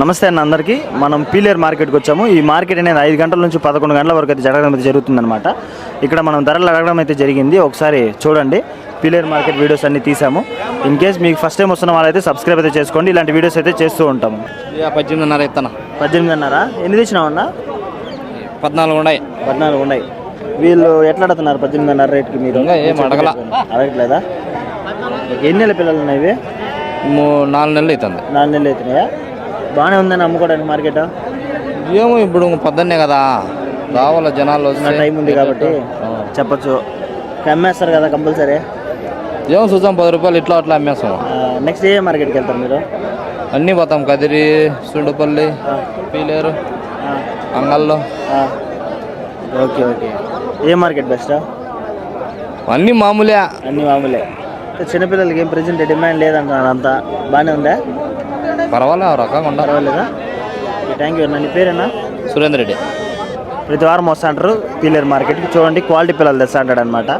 నమస్తే అన్న అందరికీ. మనం పీలేరు మార్కెట్కి వచ్చాము. ఈ మార్కెట్ అనేది ఐదు గంటల నుంచి పదకొండు గంటల వరకు అయితే జరగడం అయితే జరుగుతుందన్నమాట. ఇక్కడ మనం ధరలు అడగడం అయితే జరిగింది. ఒకసారి చూడండి. పీలేరు మార్కెట్ వీడియోస్ అన్ని తీసాము. ఇన్ కేస్ మీకు ఫస్ట్ టైం వస్తున్న వాళ్ళైతే సబ్స్క్రైబ్ అయితే చేసుకోండి. ఇలాంటి వీడియోస్ అయితే చేస్తూ ఉంటాము. పద్దెనిమిదిన్నర ఇస్తాను పద్దెనిమిదిన్నర ఎన్ని తెచ్చినావన్నా పద్నాలుగు ఉన్నాయి. పద్నాలుగు ఉన్నాయి. వీళ్ళు ఎట్లా అడుగుతున్నారు? పద్దెనిమిదిన్నర రేట్కి మీరు? ఏం అడగల. అడగట్లేదా? ఎన్ని నెలల పిల్లలు ఉన్నాయి ఇవి? నాలుగు నెలలు అవుతుంది. నాలుగు నెలలు అవుతున్నాయా? బాగానే ఉందని అమ్ముకోవడానికి మార్కెట్? ఏమో ఇప్పుడు పొద్దున్నే కదా. రావాల జనాలు టైం ఉంది కాబట్టి చెప్పొచ్చు. అమ్మేస్తారు కదా కంపల్సరీ. ఏమో చూద్దాం పది రూపాయలు ఇట్లా అట్లా అమ్మేస్తాం. నెక్స్ట్ ఏ మార్కెట్కి వెళ్తారు మీరు? అన్నీ పోతాం కదిరి సుండుపల్లి పీలేరు అంగల్లో. Okay okay. ఏ మార్కెట్ బెస్ట్ అన్నీ మామూలే. అన్ని మామూలే. చిన్నపిల్లలకి ఏం ప్రెజెంట్ డిమాండ్ లేదంటున్నారు అంతా. బాగానే ఉందా? పర్వాలే ఆ రకంగా ఉండాలి పర్వాలేదా? థ్యాంక్ యూ అన్న నీ పేరేనా? సురేందర్ రెడ్డి. ప్రతి వారం వస్తా అంటారు పీలేరు మార్కెట్కి. చూడండి క్వాలిటీ పిల్లలు తెస్తా అంటాడు అనమాట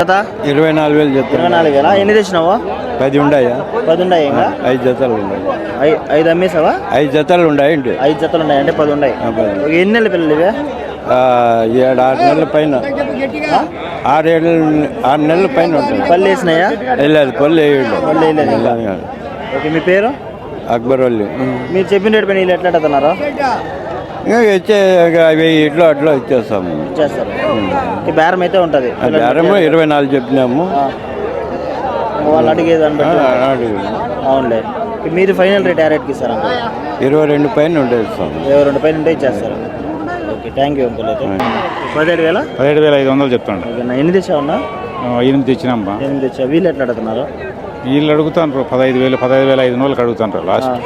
కదా ఇరవై నాలుగు వేలు చెప్తాను ఇరవై నాలుగు వేలా? ఎన్ని తెచ్చినావా? పది ఉన్నాయా పది ఉన్నాయి ఇంకా? ఐదు జతలు ఉన్నాయి ఐ- ఐదు అమ్మేసావా? ఐదు జతలు ఉన్నాయి ఏంటి? ఐదు జతలు ఉన్నాయి అంటే పది ఉన్నాయి ఆ, పది. ఒక ఎన్ని నెలల పిల్లలు ఇవే? ఆ, ఏడు ఆరు నెలల పైన. ఆరు ఏడు ఆరు నెలల పైన ఉంటుంది పళ్ళు వేసినాయా? వెళ్ళదు పళ్ళు వేయడు పళ్ళు వేయలేదు. ఓకే మీ పేరు? అక్బర్ వాళ్ళు మీరు చెప్పిన రేటు పైన వీళ్ళు ఎట్లా అడుగుతున్నారు ఇంకా ఇచ్చే ఇక అవి ఇట్లో అట్లా ఇచ్చేస్తాము చేస్తారు ఈ బేరం అయితే ఉంటుంది. ఆ బేరము ఇరవై నాలుగు చెప్పినాము. వాళ్ళు అడిగేది దాన్ని ఆ, బట్టి అడుగు. అవునులే మీరు ఫైనల్ రేట్ ఏ రేట్కి ఇస్తారు ఇరవై రెండు పైన ఉండేస్తాము ఇరవై రెండు పైన ఉంటే ఇచ్చేస్తారు. ఓకే థ్యాంక్ యూ అంకుల్ అయితే. పదిహేడు వేల? పదిహేడు వేల ఐదు వందలు చెప్తాడు. ఓకేనా ఎన్ని తెచ్చావున్నా ఎనిమిది తెచ్చినామ్మా ఎనిమిది తెచ్చా వీళ్ళు ఎట్లా అడుగుతున్నారు? వీళ్ళు అడుగుతాను పదహైదు వేలు పదహైదు వేల ఐదు వందలకు అడుగుతాను లాస్ట్.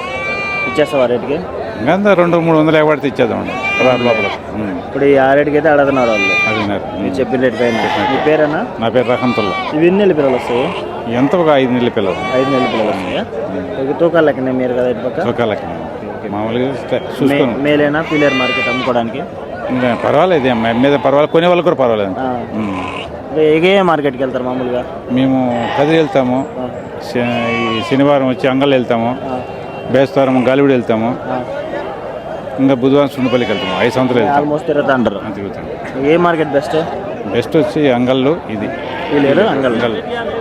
ఇచ్చేస్తావా రేట్కి? ఇంకా రెండు మూడు వందలు ఎగబడితే ఇచ్చేద్దాం పదహారు లోపల. ఇప్పుడు ఈ ఆ రేట్కి అయితే అడుగుతున్నారు వాళ్ళు. అది ఉన్నారు. మీరు చెప్పిన రేట్ పైన. మీ పేరేనా? నా పేరు రకంతుల్లా ఇవి ఎన్ని నెలల పిల్లలు వస్తాయి? ఎంత ఒక ఐదు నెలల పిల్లలు? ఐదు నెలల పిల్లలు వస్తాయా? తూకాలు లెక్కనే మీరు కదా ఇటు పక్క? చొక్కాలకి మామూలుగా చూసుకోను. మేలేనా? పిల్లర్ మార్కెట్ అమ్ముకోవడానికి? ఇంకా పర్వాలేదు అమ్మా మీద పర్వాలేదు కొనే వాళ్ళకి కూడా పర్వాలేదు. ఏ మార్కెట్కి వెళ్తారు మామూలుగా? మేము కదిరి వెళ్తాము. శనివారం వచ్చి అంగల్ వెళ్తాము. బేస్తవారం గాలివిడి వెళ్తాము. ఇంకా బుధవారం సుండపల్లికి వెళ్తాము. ఐదు సంవత్సరాలు వెళ్తాం ఆల్మోస్ట్ తిరుగుతా అంటారు. ఏ మార్కెట్ బెస్ట్? బెస్ట్ వచ్చి అంగళ్ళు ఇది. పిల్లేరు అంగల్ అంగల్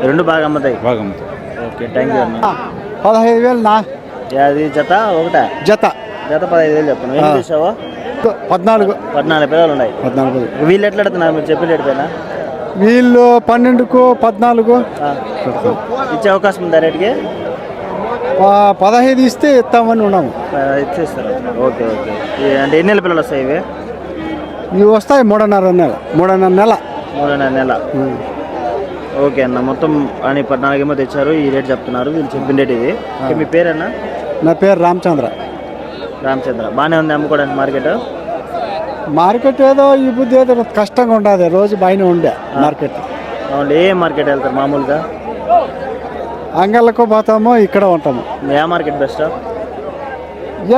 రెండు బాగా అమ్ముతాయి. బాగా అమ్ముతాం ఓకే థ్యాంక్ యూ అన్న. పదహైదు వేలు నా. అది జత ఒకటా? జత. జత పదహైదు వేలు చెప్పను ఏం చేసావా పద్నాలుగు. పద్నాలుగు పిల్లలు ఉన్నాయి. పద్నాలుగు. వీళ్ళు ఎట్లా మీరు చెప్పిన రేటు పైన వీళ్ళు పన్నెండుకు పద్నాలుగు. ఇచ్చే అవకాశం ఉందా రేటుకి? పదహైదు ఇస్తే ఇస్తామని ఉన్నాము. ఇచ్చేస్తారు. Okay okay. అంటే ఎన్ని నెలల పిల్లలు వస్తాయి ఇవి? ఇవి వస్తాయి మూడున్నర నెల మూడున్నర నెల. మూడున్నర నెల. ఓకే అన్న మొత్తం అని పద్నాలుగు ఏమో తెచ్చారు ఈ రేట్ చెప్తున్నారు వీళ్ళు చెప్పిన రేట్ ఇది. మీ పేరన్నా? నా పేరు రామచంద్ర. రామచంద్ర. బాగానే ఉంది అమ్ముకోవడానికి మార్కెట్? మార్కెట్ ఏదో ఈ బుద్ధి ఏదో కష్టంగా ఉండదు రోజు బాగానే ఉండే మార్కెట్. అవును ఏ మార్కెట్ వెళ్తారు మామూలుగా? అంగళ్ళకు పోతాము ఇక్కడ ఉంటాము. ఏ మార్కెట్ బెస్ట్?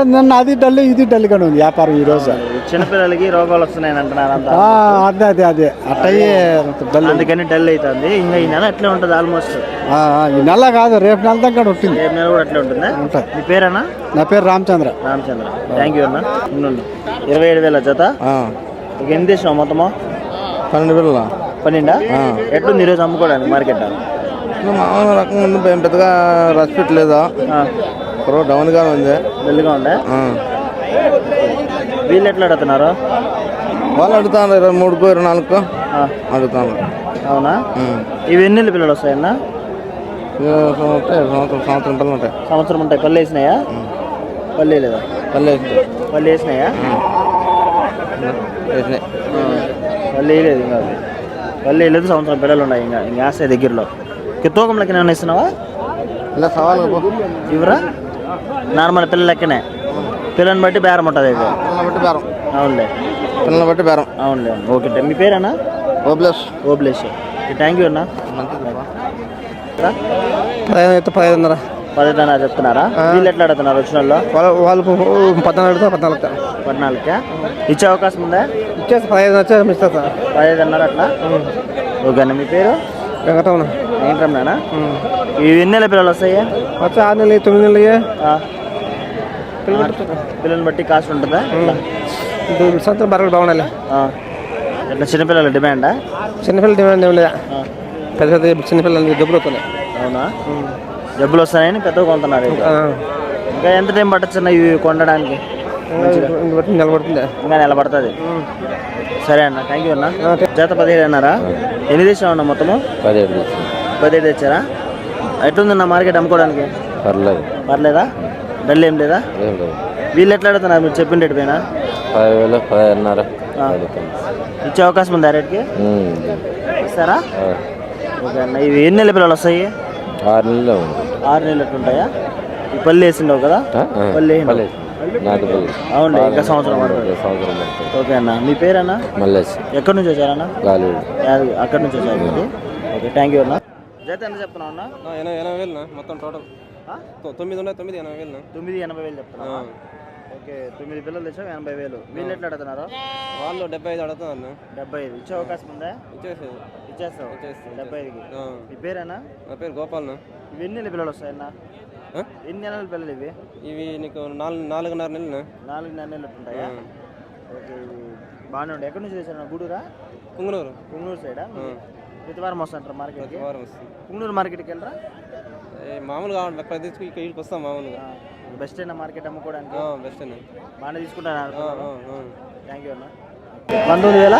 నిన్న అది డల్ ఇది డల్గానే ఉంది వ్యాపారం ఈ రోజు. చిన్నపిల్లలకి రోగాలు వస్తున్నాయని అంటున్నారు అంతా. ఆ, అదే అదే అదే. అట్టయ్యే డల్ అందుకని డల్ అవుతుంది. ఇంకా ఈ నెల అట్లే ఉంటుంది ఆల్మోస్ట్. ఆ, ఆ, ఈ నెల కాదు రేపు నెల దగ్గర ఉంటుంది. రేపు నెల కూడా అట్లే ఉంటుందా? ఉంటుంది మీ పేరేనా? నా పేరు రామచంద్ర. రామచంద్ర. థ్యాంక్ యూ అన్న. ఇరవై ఏడు వేల జత? ఎన్ని తెచ్చినావు మొత్తము? పన్నెండు పిల్లల పన్నెండా? ఎట్లుంది ఈరోజు అమ్ముకోవడానికి మార్కెట్? మామూలు రకంగా ఉంది పెద్దగా రెస్పెక్ట్ లేదా ఇప్పుడు డౌన్గా ఉంది. డల్గా ఉందా? వీళ్ళు ఎట్లా అడుగుతున్నారు? వాళ్ళు అడుగుతాను ఇరవై మూడుకు ఇరవై నాలుగుకు. ఆ, అడుగుతాను అవునా? ఇవి ఎన్ని నెలల పిల్లలు వస్తాయన్నా సంవత్సరం సంవత్సరం పిల్లలు ఉంటాయి. సంవత్సరం ఉంటాయి. పళ్ళు వేసినాయా? పళ్ళు లేదా పల్లె పళ్ళు వేసినాయా? వేసినాయి. పళ్ళు వేయలేదు ఇంకా అవి. పళ్ళు వేయలేదు సంవత్సరం పిల్లలు ఉన్నాయి ఇంకా ఇంకా వేస్తాయి దగ్గరలో. ఇక తూకం లెక్కన ఏమైనా ఇస్తున్నావా ఇలా సవాల్ ఇవరా నార్మల్ పిల్లల లెక్కనే. పిల్లని బట్టి బేరం ఉంటుంది ఇది పిల్లలు బట్టి బేరం. అవునులే. పిల్లలు బట్టి బేరం. అవునులే ఓకే మీ పేరేనా? O plus Obulesh. Thank you అన్న. పదిహేను అయితే పదిహేనున్నర పదిహేను చెప్తున్నారా? వీళ్ళు ఎట్లా అడుగుతున్నారు వచ్చిన వాళ్ళు వాళ్ళు వాళ్ళు పద్నాలుగు అడుగుతా పద్నాలుగు పద్నాలుగుకే? ఇచ్చే అవకాశం ఉందా? ఇచ్చేసి పదిహేను వచ్చేసి ఇస్తా సార్ పదిహేను అన్నారు అట్లా? ఓకే అన్న మీ పేరు? వెంకటరమణ. ఏంటన్నానా ఇవి ఎన్ని నెలల పిల్లలు వస్తాయి? వచ్చి ఆరు నెలలు తొమ్మిది నెలలు పిల్లల్ని బట్టి కాస్ట్ ఉంటుందా? సొంత బర్రెలు బాగుండాలి. ఆ. ఎట్లా చిన్నపిల్లల డిమాండా? చిన్నపిల్లల డిమాండ్ ఏం లేదా? పెద్ద పెద్ద చిన్నపిల్లలకి అవుతున్నాయి. అవునా? జబ్బులు వస్తాయని పెద్దగా కొంటున్నారు ఇక. ఎంత టైం పట్టచ్చు ఇవి కొనడానికి? నిలబడుతుంది. ఇంకా నిలబడుతుంది. సరే అన్న థ్యాంక్ యూ అన్న. జత పదిహేడు అన్నారా? ఎన్ని తెచ్చావు అన్న మొత్తము? పదిహేడు పదిహేడు తెచ్చారా? ఎట్లుందన్న మార్కెట్ అమ్ముకోవడానికి? పర్లేదు. పర్లేదా? డల్ ఏం లేదా? వీళ్ళు ఎట్లా అడుగుతున్నారు మీరు చెప్పిన రేటు పైన? పదివేలు పదిన్నర ఆ. ఇచ్చే అవకాశం ఉందా రేట్కి? ఇస్తారా? ఓకే అన్న ఇవి ఎన్ని నెలల పిల్లలు వస్తాయి? ఆరు నెలలు ఆరు నెలలు ఎట్లుంటాయా ఈ పల్లి వేసిండవు కదా? పల్లి అవునులే ఇంకా సంవత్సరం సంవత్సరం ఓకే అన్న. మీ పేరన్నా? మల్లేసి ఎక్కడి నుంచి వచ్చారన్న అక్కడి నుంచి వచ్చారు మీరు? ఓకే థ్యాంక్ యూ అన్న. జత ఎంత చెప్తున్నావు అన్న? ఎనభై ఎనభై వేలు మొత్తం టోటల్? తొమ్మిది ఉన్నాయి తొమ్మిది ఎనభై వేలు తొమ్మిది ఎనభై వేలు చెప్తున్నా ఓకే తొమ్మిది పిల్లలు తెచ్చావు ఎనభై వేలు. వీళ్ళు ఎట్లా అడుగుతున్నారు? వాళ్ళు డెబ్బై ఐదు అడుగుతున్నారు డెబ్బై ఐదు. ఇచ్చే అవకాశం ఉందా? ఇచ్చేసేది ఇచ్చేస్తావు డెబ్బై ఐదుకి. మీ పేరేనా? నా పేరు గోపాల్ను. ఇవి ఎన్ని నెలల పిల్లలు వస్తాయన్న? ఎన్ని నెలల పిల్లలు ఇవి? ఇవి నీకు నాలుగు నాలుగున్నర నెలలు. నాలుగు నెలలు ఉంటాయా ఓకే ఇవి బాగానే ఉంటాయి ఎక్కడి నుంచి తెచ్చారు గూడూరా? పుంగనూరు పుంగనూరు సైడా? ప్రతి వారం వస్తుంటారు మార్కెట్కి? వారం వస్తుంది. పుంగనూరు మార్కెట్కి వెళ్ళరా? ఏ, మామూలుగా ఇక్కడ ఇక్కడికి వస్తాం మామూలుగా. బెస్ట్ అయినా మార్కెట్ అమ్ముకోవడానికి? బెస్ట్ అండి బాగానే తీసుకుంటాను థ్యాంక్ యూ అన్న. పంతొమ్మిది వేల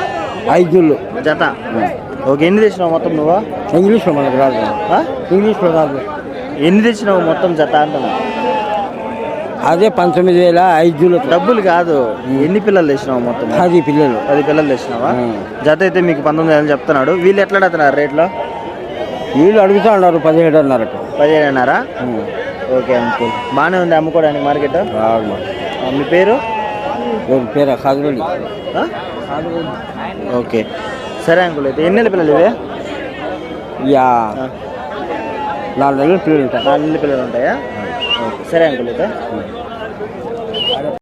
ఐదులు జత. ఓకే ఎన్ని తెచ్చినావు మొత్తం నువ్వు? ఇంగ్లీష్లో మనకు రాదు? ఇంగ్లీష్లో రాదు. ఎన్ని తెచ్చినావు మొత్తం జత అంటున్నా అదే పంతొమ్మిది వేల ఐదులు. డబ్బులు కాదు. ఎన్ని పిల్లలు తెచ్చినావు మొత్తం? పది పిల్లలు. పది పిల్లలు తెచ్చినావా? జత అయితే మీకు పంతొమ్మిది వేలు చెప్తున్నాడు. వీళ్ళు ఎట్లా అడుగుతున్నారు రేట్లో? వీళ్ళు అడుగుతా ఉన్నారు పదిహేడు అన్నారు? పదిహేనున్నారా ఓకే అంకుల్. బాగానే ఉంది అమ్ముకోవడానికి మార్కెట్? మీ పేరు? పేరు? కాదురెడ్డి ఆ? ఓకే. సరే అంకుల్ అయితే ఎన్ని నెలల పిల్లలు ఇవి? యా. నాలుగు నెలలు పిల్లలు ఉంటాయి. నాలుగు నెలల పిల్లలు ఉంటాయా? సరే అంకుల్ అయితే.